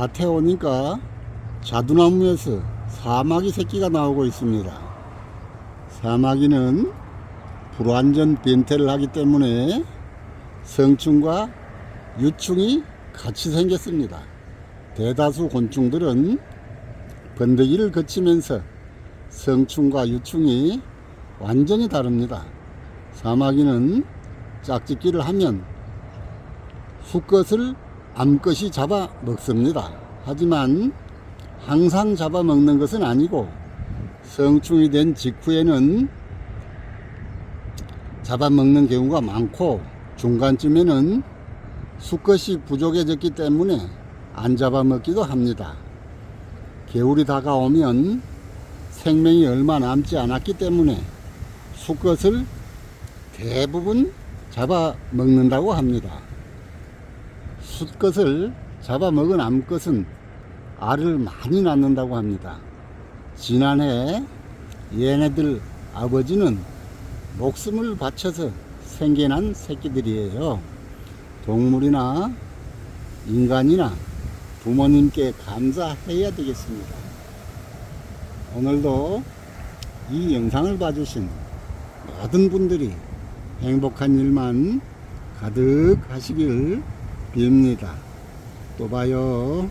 밭에 오니까 자두나무에서 사마귀 새끼가 나오고 있습니다. 사마귀는 불완전 변태를 하기 때문에 성충과 유충이 같이 생겼습니다. 대다수 곤충들은 번데기를 거치면서 성충과 유충이 완전히 다릅니다. 사마귀는 짝짓기를 하면 수컷을 암컷이 잡아 먹습니다. 하지만 항상 잡아 먹는 것은 아니고 성충이 된 직후에는 잡아먹는 경우가 많고 중간쯤에는 수컷이 부족해졌기 때문에 안 잡아먹기도 합니다. 겨울이 다가오면 생명이 얼마 남지 않았기 때문에 수컷을 대부분 잡아먹는다고 합니다. 수컷을 잡아먹은 암컷은 알을 많이 낳는다고 합니다. 지난해 얘네들 아버지는 목숨을 바쳐서 생겨난 새끼들이에요. 동물이나 인간이나 부모님께 감사해야 되겠습니다. 오늘도 이 영상을 봐주신 모든 분들이 행복한 일만 가득 하시길 빕니다. 또 봐요.